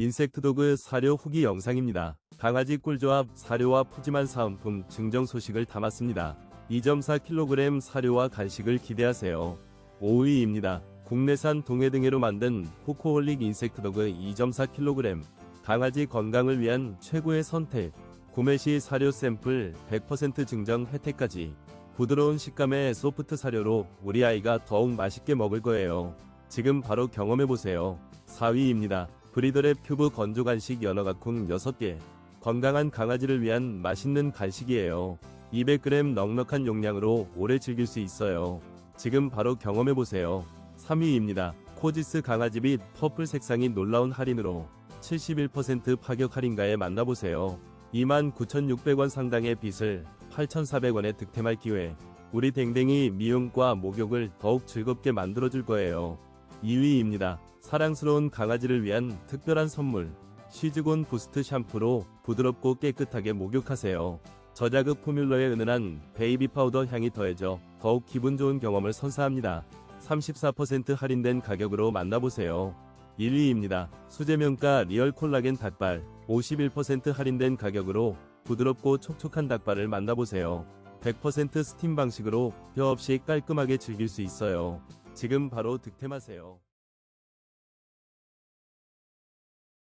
인섹트도그 사료 후기 영상입니다. 강아지 꿀조합 사료와 푸짐한 사은품 증정 소식을 담았습니다. 2.4kg 사료와 간식을 기대하세요. 5위입니다. 국내산 동해 등해로 만든 포코홀릭 인섹트도그 2.4kg 강아지 건강을 위한 최고의 선택 구매 시 사료 샘플 100% 증정 혜택까지 부드러운 식감의 소프트 사료로 우리 아이가 더욱 맛있게 먹을 거예요. 지금 바로 경험해보세요. 4위입니다. 브리더랩 큐브 건조 간식 연어가쿵 6개. 건강한 강아지를 위한 맛있는 간식이에요. 200g 넉넉한 용량으로 오래 즐길 수 있어요. 지금 바로 경험해보세요. 3위입니다. 코지스 강아지 빛 퍼플 색상이 놀라운 할인으로 71% 파격 할인가에 만나보세요. 29,600원 상당의 빚을 8,400원에 득템할 기회. 우리 댕댕이 미용과 목욕을 더욱 즐겁게 만들어줄 거예요. 2위입니다. 사랑스러운 강아지를 위한 특별한 선물. 시즈곤 부스트 샴푸로 부드럽고 깨끗하게 목욕하세요. 저자극 포뮬러의 은은한 베이비 파우더 향이 더해져 더욱 기분 좋은 경험을 선사합니다. 34% 할인된 가격으로 만나보세요. 1위입니다. 수제면가 리얼 콜라겐 닭발 51% 할인된 가격으로 부드럽고 촉촉한 닭발을 만나보세요. 100% 스팀 방식으로 뼈 없이 깔끔하게 즐길 수 있어요. 지금 바로 득템하세요.